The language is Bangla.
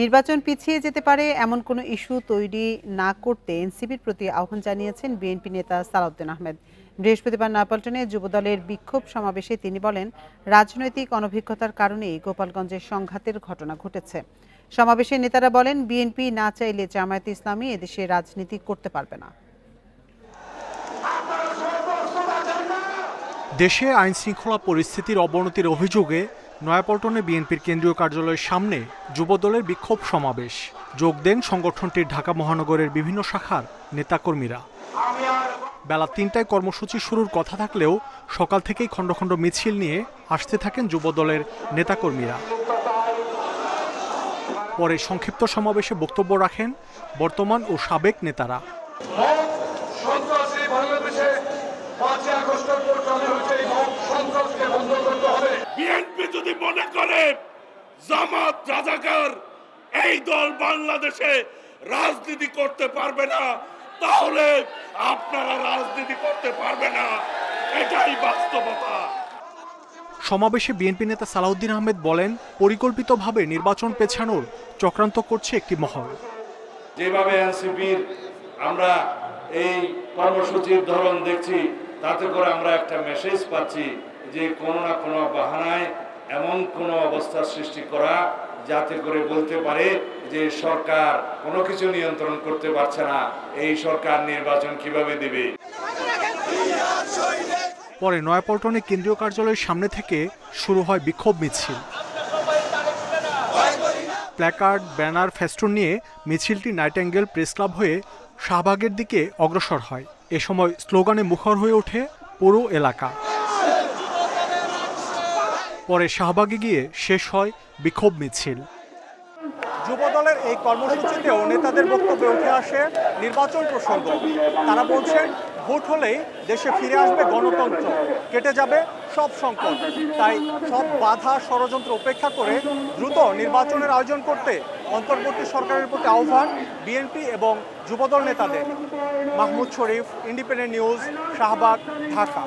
নির্বাচন পিছিয়ে যেতে পারে এমন কোনো ইস্যু তৈরি না করতে এনসিপির প্রতি আহ্বান জানিয়েছেন বিএনপি নেতা সালাউদ্দিন আহমেদ। বৃহস্পতিবার নয়াপল্টনে যুবদলের বিক্ষোভ সমাবেশে তিনি বলেন, রাজনৈতিক অনভিজ্ঞতার কারণেই গোপালগঞ্জের সংঘাতের ঘটনা ঘটেছে। সমাবেশে নেতারা বলেন, বিএনপি না চাইলে জামায়াত ইসলামী এদেশে রাজনীতি করতে পারবে না। দেশে আইন শৃঙ্খলা পরিস্থিতির অবনতির অভিযোগে নয়াপল্টনে বিএনপির কেন্দ্রীয় কার্যালয়ের সামনে যুবদলের বিক্ষোভ সমাবেশ। যোগ দেন সংগঠনটির ঢাকা মহানগরের বিভিন্ন শাখার নেতাকর্মীরা। বেলা তিনটায় কর্মসূচি শুরুর কথা থাকলেও সকাল থেকেই খণ্ড খণ্ড মিছিল নিয়ে আসতে থাকেন যুবদলের নেতাকর্মীরা। পরে সংক্ষিপ্ত সমাবেশে বক্তব্য রাখেন বর্তমান ও সাবেক নেতারা। মনে জামাত রাজাকার এই দল বাংলাদেশে রাজনীতি করতে পারবে না তাহলে আপনারা রাজনীতি করতে পারবে না। এটাই বাস্তবতা। সমাবেশে বিএনপি নেতা সালাউদ্দিন আহমেদ বলেন পরিকল্পিতভাবে নির্বাচন পেছানোর চক্রান্ত করছে একটি মহল। যেভাবে এনসিপির আমরা এই কর্মসূচির ধরন দেখছি তাতে করে আমরা একটা মেসেজ পাচ্ছি যে কোনো না কোনো বাহানায় এমন কোনো অবস্থার সৃষ্টি করা যাতে করে বলতে পারে যে সরকার কোনো কিছু নিয়ন্ত্রণ করতে পারছে না। এই সরকার নির্বাচন কীভাবে দেবে? পরে নয়াপল্টনে কেন্দ্রীয় কার্যালয়ের সামনে থেকে শুরু হয় বিক্ষোভ মিছিল। প্ল্যাকার্ড, ব্যানার, ফেস্টুন নিয়ে মিছিলটি নাইটেঙ্গেল প্রেস ক্লাব হয়ে শাহবাগের দিকে অগ্রসর হয়। এ সময় স্লোগানে মুখর হয়ে ওঠে পুরো এলাকা। পরে শাহবাগে গিয়ে শেষ হয় বিক্ষোভ মিছিল। যুবদলের এই কর্মসূচিতেও নেতাদের বক্তব্যে উঠে আসে নির্বাচন প্রসঙ্গ। তারা বলছেন, ভোট হলেই দেশে ফিরে আসবে গণতন্ত্র, কেটে যাবে সব সংকট। তাই সব বাধা ষড়যন্ত্র উপেক্ষা করে দ্রুত নির্বাচনের আয়োজন করতে অন্তর্বর্তী সরকারের প্রতি আহ্বান বিএনপি এবং যুবদল নেতাদের। Mahmud Sharif, independent news, Shahbag, Dhaka.